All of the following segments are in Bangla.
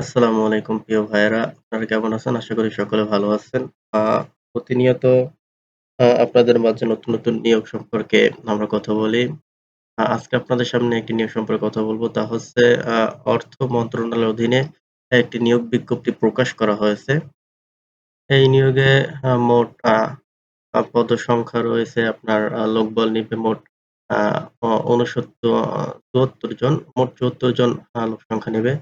আসসালামু আলাইকুম প্রিয় ভাইয়েরা। আপনারা কেমন আছেন? আশা করি সকলে ভালো আছেন। প্রতিনিয়ত আপনাদের মাঝে নতুন, নতুন নিয়োগ সম্পর্কে আমরা কথা বলি। আজকে আপনাদের সামনে একটি নিয়োগ সম্পর্কে কথা বলব তা হচ্ছে অর্থ মন্ত্রণালয়ের অধীনে একটি নিয়োগ বিজ্ঞপ্তি প্রকাশ করা হয়েছে। এই নিয়োগে মোট আ পদসংখ্যা রয়েছে আপনার লোকবল নিবে মোট আ অ ৬৯ আ ৭৪ জন। মোট ৭৪ জন লোক সংখ্যা নিবে।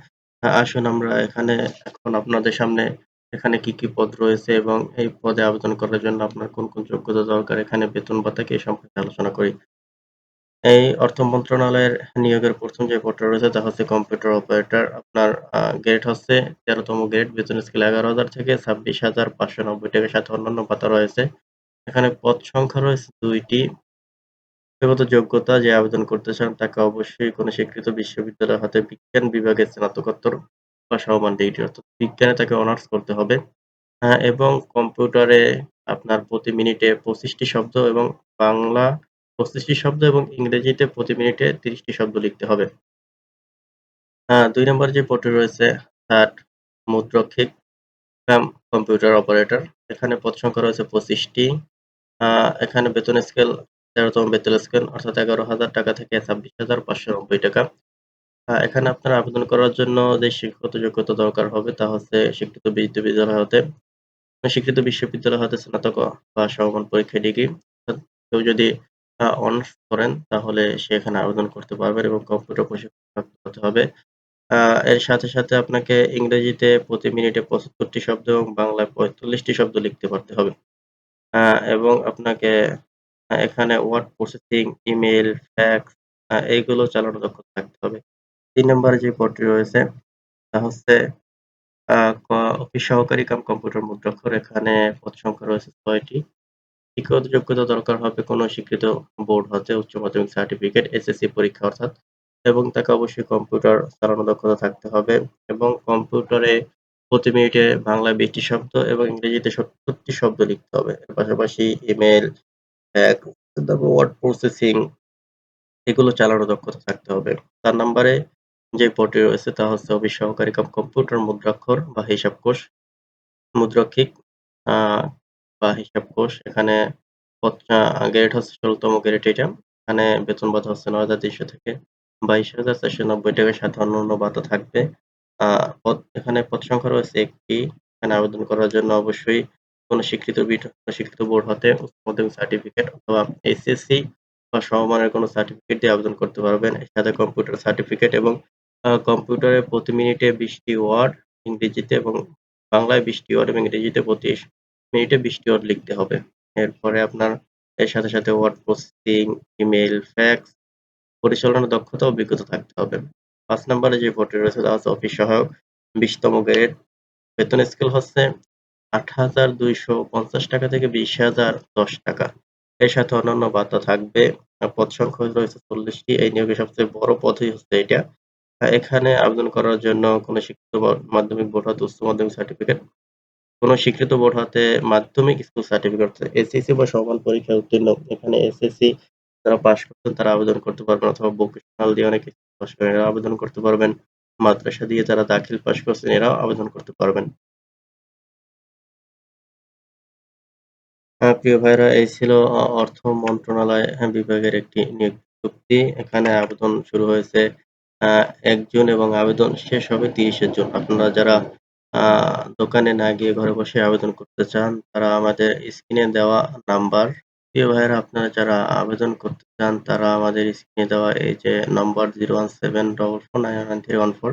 আ আসুন আমরা এখানে এখন আপনাদের সামনে এখানে কি, কি পদ রয়েছে এবং এই পদে আবেদন করার জন্য আপনার কোন, কোন যোগ্যতা দরকার, এখানে বেতন ভাতা কি সম্পর্কে আলোচনা করি। এই অর্থ মন্ত্রণালয়ের নিয়োগের প্রথম যে পদটা রয়েছে তা হচ্ছে কম্পিউটার অপারেটর। আপনার গ্রেড হচ্ছে ১৩ তম গ্রেড, বেতন স্কেল ১১,০০০ থেকে ২৬,৫৯০ টাকার সাথে অন্যান্য ভাতা রয়েছে। এখানে পদ সংখ্যা রয়েছে ২ টি। শিক্ষাগত যোগ্যতা যে আবেদন করতে চান, তাকে অবশ্যই কোনো স্বীকৃত বিশ্ববিদ্যালয় হতে বিজ্ঞান বিভাগে স্নাতকোত্তর বা সমমান ডিগ্রি, অর্থাৎ বিজ্ঞানে তাকে অনার্স করতে হবে। আ এবং কম্পিউটারে আপনার প্রতি মিনিটে পঁচিশটি শব্দ এবং বাংলা পঁচিশটি শব্দ এবং ইংরেজিতে প্রতি মিনিটে তিরিশটি শব্দ লিখতে হবে। আ ২ নম্বরে যে পদটি রয়েছে থার্ড মুদ্রক্ষিক কম্পিউটার অপারেটর। এখানে পদ সংখ্যা রয়েছে ২৫ টি। এখানে বেতন স্কেল ১৩ তম বেতন স্কেল অর্থাৎ ৳১১,০০০ থেকে ৳২৬,৫৯০ টাকা। আ এখানে আপনার আবেদন করার জন্য যে শিক্ষাগত যোগ্যতা দরকার হবে তা হচ্ছে স্বীকৃত বিশ্ববিদ্যালয় হতে স্বীকৃত বিশ্ববিদ্যালয় হতে স্নাতক বা সমমান পরীক্ষায় ডিগ্রি কেউ যদি অনার্স করেন তাহলে সে এখানে আবেদন করতে পারবেন এবং কম্পিউটার প্রশিক্ষণ হতে হবে। এর সাথে, সাথে আপনাকে ইংরেজিতে প্রতি মিনিটে ৭৫ টি শব্দ এবং বাংলায় পঁয়তাল্লিশটি শব্দ লিখতে পারতে হবে। এবং আপনাকে এখানে ওয়ার্ড প্রসেসিং, ইমেল ফ্যাক্স এইগুলো চালানোর দক্ষতা থাকতে হবে। তিন নম্বরে যে পদটি রয়েছে তা হচ্ছে অফিস সহকারী কাম কম্পিউটার মুদ্রাক্ষর। এখানে পদ সংখ্যা রয়েছে ৬ টি। শিক্ষাগত যোগ্যতা দরকার হবে কোনো স্বীকৃত বোর্ড হতে উচ্চ মাধ্যমিক সার্টিফিকেট, এসএসসি পরীক্ষা অর্থাৎ এবং তাকে অবশ্যই কম্পিউটার চালানো দক্ষতা থাকতে হবে এবং কম্পিউটারে প্রতি মিনিটে বাংলায় ২০ টি শব্দ এবং ইংরেজিতে ৭০ টি শব্দ লিখতে হবে। এর পাশাপাশি ইমেইল, ফ্যাক্স, তারপর ওয়ার্ড প্রসেসিং এগুলো চালানোর দক্ষতা থাকতে হবে। ৪ নম্বরে যে পদটি রয়েছে তা হচ্ছে অফিস সহকারী কাম কম্পিউটার মুদ্রাক্ষর বা হিসাবকোষ মুদ্রক্ষিক আ বা হিসাবকোষ। এখানে পদ আ গ্রেড হচ্ছে ১৬ তম গ্রেড এটা। এখানে বেতন ভাতা হচ্ছে ৯,৩০০ থেকে ২২,৪৯০ টাকার সাথে অন্যান্য ভাতা থাকবে। পদ এখানে পদ সংখ্যা রয়েছে একটি এখানে আবেদন করার জন্য অবশ্যই কোনো স্বীকৃত স্বীকৃত বোর্ড হতে মাধ্যমিক সার্টিফিকেট অথবা এসএসসি বা সমমানের কোনো সার্টিফিকেট দিয়ে আবেদন করতে পারবেন। এর সাথে কম্পিউটার সার্টিফিকেট এবং কম্পিউটারে প্রতি মিনিটে ২০ টি ওয়ার্ড ইংরেজিতে এবং বাংলায় ২০ টি ওয়ার্ড এবং ইংরেজিতে প্রতি মিনিটে ২০ টি ওয়ার্ড লিখতে হবে। এরপরে আপনার এর সাথে, সাথে ওয়ার্ড প্রসেসিং, ইমেল ফ্যাক্স পরিচালনার দক্ষতা অভিজ্ঞতা থাকতে হবে। ৫ নম্বরে যে পদটি রয়েছে তা হচ্ছে অফিস সহায়ক বিশতম গ্রেড। বেতন স্কেল হচ্ছে ৳৮,২৫০ টাকা থেকে ৳২০,০১০ টাকা। এর সাথে অন্যান্য ভাতা থাকবে। পদ সংখ্যা রয়েছে ৪০ টি। এই নিয়োগের সবচেয়ে বড় পদই হচ্ছে এটা। এখানে আবেদন করার জন্য কোনো শিক্ষিত মাধ্যমিক বোর্ড হতে উচ্চ মাধ্যমিক সার্টিফিকেট, কোনো স্বীকৃত বোর্ড হতে মাধ্যমিক স্কুল সার্টিফিকেট এসএসসি বা সমমান পরীক্ষায় উত্তীর্ণ। এখানে এসএসসি যারা পাস করছেন তারা আবেদন করতে পারবেন অথবা ভোকেশনাল দিয়ে অনেকে পাস করেন এরাও আবেদন করতে পারবেন। মাদ্রাসা দিয়ে যারা দাখিল পাস করছেন এরাও আবেদন করতে পারবেন। প্রিয় ভাইরা এই ছিল অর্থ মন্ত্রণালয় বিভাগের একটি নিয়োগ বিজ্ঞপ্তি। এখানে আবেদন শুরু হয়েছে ১ জুন এবং আবেদন শেষ হবে ৩০ জুন। আপনারা যারা দোকানে না গিয়ে ঘরে বসে আবেদন করতে চান, তারা আমাদের স্ক্রিনে দেওয়া নাম্বার প্রিয় ভাইয়েরা, আপনারা যারা আবেদন করতে চান, তারা আমাদের স্ক্রিনে দেওয়া এই যে number zero one seven double four nine one three one four,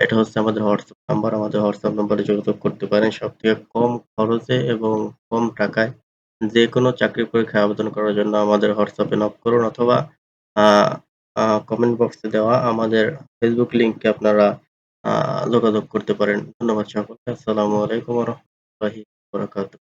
এটা হচ্ছে আমাদের হোয়াটসঅ্যাপ নাম্বার। আমাদের হোয়াটসঅ্যাপ নাম্বারে যোগাযোগ করতে পারেন। সব থেকে কম খরচে এবং কম টাকায় যেকোনো চাকরির পরীক্ষায় আবেদন করার জন্য আমাদের হোয়াটসঅ্যাপে নক করুন অথবা কমেন্ট বক্সে দেওয়া আমাদের ফেসবুক লিঙ্কে আপনারা যোগাযোগ করতে পারেন। ধন্যবাদ সকলকে। আসসালামু আলাইকুম রহমতুল্লাহি বারাকাতুহু।